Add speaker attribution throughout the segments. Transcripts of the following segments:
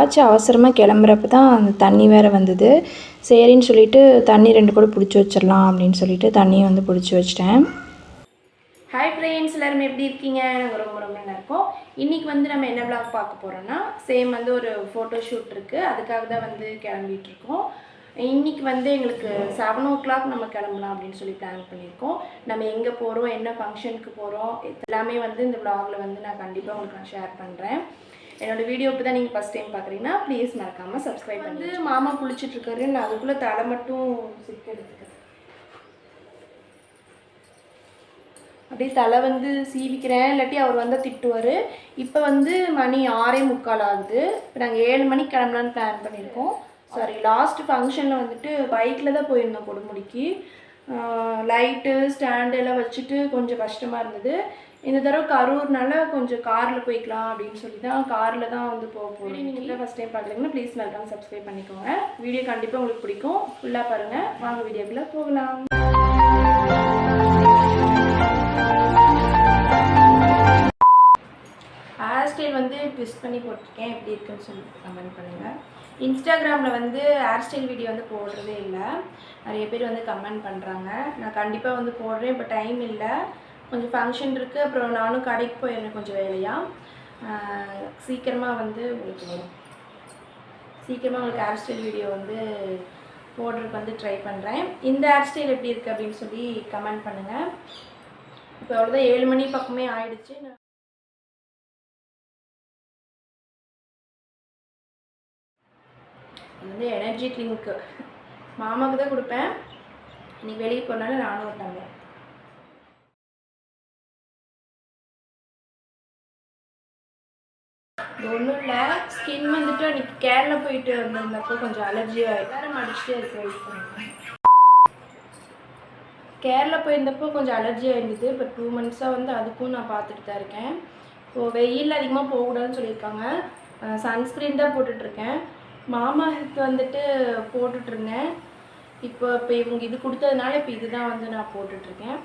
Speaker 1: ஆச்சு அவசரமாக கிளம்புறப்ப தான் அந்த தண்ணி வேறு வந்தது. சரின்னு சொல்லிட்டு தண்ணி ரெண்டு கூட பிடிச்சி வச்சிடலாம் அப்படின்னு சொல்லிட்டு தண்ணியை வந்து பிடிச்சி வச்சிட்டேன்.
Speaker 2: ஹாய் ஃப்ரெண்ட்ஸ் எல்லாரும் எப்படி இருக்கீங்க? நாங்கள் ரொம்ப ரொம்ப நல்லா இருக்கோம். இன்றைக்கி வந்து நம்ம என்ன பிளாக் பார்க்க போகிறோன்னா சேம் வந்து ஒரு ஃபோட்டோ ஷூட் இருக்குது அதுக்காக தான் வந்து கிளம்பிட்டு இருக்கோம். இன்றைக்கி வந்து எங்களுக்கு செவன் ஓ கிளாக் நம்ம கிளம்பலாம் அப்படின்னு சொல்லி பிளான் பண்ணியிருக்கோம். நம்ம எங்கே போகிறோம் என்ன ஃபங்க்ஷனுக்கு போகிறோம் எல்லாமே வந்து இந்த vlogல வந்து நான் கண்டிப்பாக உங்களுக்கு நான் ஷேர் பண்ணுறேன் என்னோட வீடியோ இப்போ தான் நீங்கள் ஃபஸ்ட் டைம் பார்க்குறீங்கன்னா ப்ளீஸ் மறக்காமல் சப்ஸ்கிரைப் வந்து மாமா குளிச்சுட்டு இருக்காரு நான் அதுக்குள்ளே தலை மட்டும் சிக்க எடுத்துக்கிறேன். அப்படியே தலை வந்து சீவிக்கிறேன் இல்லாட்டி அவர் வந்தால் திட்டுவார். இப்போ வந்து மணி ஆறே முக்கால் ஆகுது. இப்போ நாங்கள் ஏழு மணிக்கு கிளம்பலான்னு பிளான் பண்ணியிருக்கோம். சாரி லாஸ்ட் ஃபங்க்ஷனில் வந்துட்டு பைக்கில் தான் போயிருந்தோம் கொடுமுடிக்கு. லைட்டு ஸ்டாண்டு எல்லாம் வச்சுட்டு கொஞ்சம் கஷ்டமாக இருந்தது. இந்த தடவை கரூர்னால கொஞ்சம் காரில் போய்க்கலாம் அப்படின்னு சொல்லி தான் காரில் தான் வந்து போக போகிறோம் நீங்கள் ஃபஸ்ட் டைம் பார்க்குறீங்கன்னா ப்ளீஸ் மறக்காம சப்ஸ்கிரைப் பண்ணிக்கோங்க. வீடியோ கண்டிப்பாக உங்களுக்கு பிடிக்கும். ஃபுல்லாக பாருங்கள் வாங்க வீடியோக்குள்ளே போகலாம். ஹேர் ஸ்டைல் வந்து ட்விஸ்ட் பண்ணி போட்டிருக்கேன். எப்படி இருக்குன்னு சொல்லி கமெண்ட் பண்ணுங்கள் இன்ஸ்டாகிராமில் வந்து ஹேர் ஸ்டைல் வீடியோ வந்து போடுறதே இல்லை. நிறைய பேர் வந்து கமெண்ட் பண்ணுறாங்க நான் கண்டிப்பாக வந்து போடுறேன் இப்போ டைம் இல்லை. கொஞ்சம் ஃபங்க்ஷன் இருக்குது அப்புறம் நானும் கடைக்கு போயிருந்தேன் கொஞ்சம் வேலையாக சீக்கிரமாக வந்து உங்களுக்கு வரும். சீக்கிரமாக உங்களுக்கு ஹேர் ஸ்டைல் வீடியோ வந்து போடுறதுக்கு வந்து ட்ரை பண்ணுறேன் இந்த ஹேர் ஸ்டைல் எப்படி இருக்குது அப்படின்னு சொல்லி கமெண்ட் பண்ணுங்கள் இப்போ அவ்வளோதான் ஏழு மணி பக்கமே ஆயிடுச்சு. நான் இது வந்து எனர்ஜி ட்ரிங்க்கு மாமாவுக்கு தான் கொடுப்பேன். இன்னைக்கு வெளியே போனாலும் நானும் ஒரு டம்ளர் இது ஒன்றும் இல்லை. ஸ்கின் வந்துட்டு அன்றைக்கி கேரளா போயிட்டு வந்திருந்தப்போ கொஞ்சம் அலர்ஜியாக வேறு மடிச்சிட்டே இருக்க பண்ணுவேன் கேரளா போயிருந்தப்போ கொஞ்சம் அலர்ஜி இருந்தது இப்போ டூ மந்த்ஸாக வந்து அதுக்கும் நான் பார்த்துட்டு தான் இருக்கேன். இப்போது வெயில் அதிகமாக போகக்கூடாதுன்னு சொல்லியிருக்காங்க. சன்ஸ்க்ரீன் தான் போட்டுட்ருக்கேன். மாமா ஹெல்த் வந்துட்டு போட்டுட்ருந்தேன். இப்போ இப்போ இவங்க இது கொடுத்ததுனால இப்போ இதுதான் வந்து நான் போட்டுட்ருக்கேன்.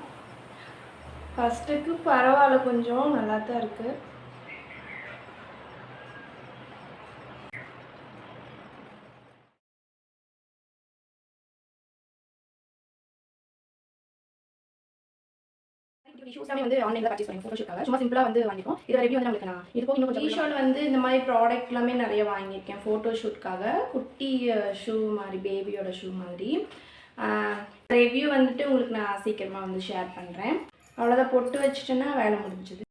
Speaker 2: ஃபஸ்ட்டுக்கு பரவாயில்ல கொஞ்சம். நல்லா தான் இருக்குது ஷூஸ் எல்லாமே வந்து ஆன்லைனில் பர்ச்சேஸ் பண்ணி ஃபோட்டோஷூட்காக சும்மா சிம்பிளாக வந்து வாங்கிப்போம். வந்து நம்மளுக்கு நான் இது போக இன்னும் கொஞ்சம் மீஷோவில் வந்து இந்த மாதிரி ப்ராடக்ட் எல்லாமே நிறைய வாங்கியிருக்கேன். ஃபோட்டோஷூட்காக குட்டி ஷூ மாதிரி பேபியோட ஷூ மாதிரி. ரிவ்யூ வந்துட்டு உங்களுக்கு நான் சீக்கிரமாக வந்து ஷேர் பண்ணுறேன் அவ்வளோதான் பொட்டு வச்சுட்டேன்னா வேலை முடிஞ்சுது.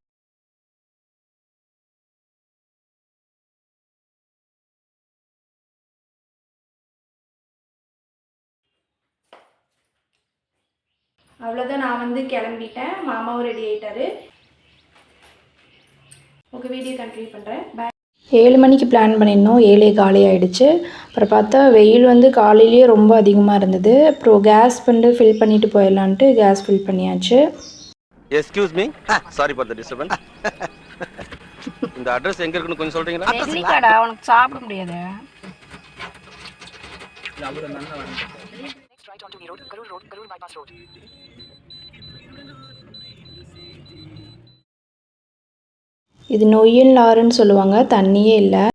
Speaker 2: அவ்வளோதான் நான் வந்து கிளம்பிட்டேன். மாமாவும் ரெடி ஆயிட்டாரு. ஓகே வீடியோ கண்டினியூ பண்ணுறேன் பாய்
Speaker 1: ஏழு மணிக்கு பிளான் பண்ணியிருந்தோம். ஏழே காலி ஆயிடுச்சு. அப்புறம் பார்த்தா வெயில் வந்து காலையிலேயே ரொம்ப அதிகமாக இருந்தது. அப்புறம் கேஸ் வந்து ஃபில் பண்ணிட்டு போயிடலான்ட்டு கேஸ் ஃபில் பண்ணியாச்சு.
Speaker 3: Excuse me sorry for the disturbance இந்த அட்ரஸ் எங்க இருக்குன்னு கொஞ்சம் சொல்றீங்களா?
Speaker 2: நெல்லிக்காடா உனக்கு சாப்பிட முடியாது.
Speaker 1: இது நொய்யல் ஆறுன்னு சொல்லுவாங்க. தண்ணியே இல்லை.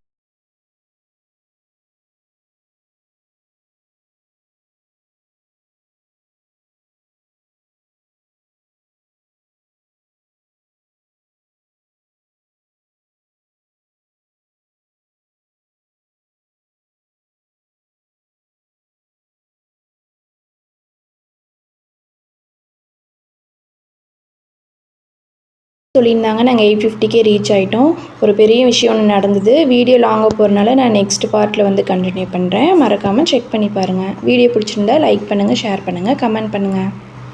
Speaker 1: சொல்லியிருந்தாங்க. நாங்கள் எயிட் ஃபிஃப்டிக்கே ரீச் ஆகிட்டோம் ஒரு பெரிய விஷயம் ஒன்று நடந்தது. வீடியோ லாங்காக போகிறனால நான் நெக்ஸ்ட் பார்ட்டில் வந்து கண்டினியூ பண்ணுறேன் மறக்காமல் செக் பண்ணி பாருங்கள் வீடியோ பிடிச்சிருந்தா லைக் பண்ணுங்கள் ஷேர் பண்ணுங்கள் கமெண்ட் பண்ணுங்கள்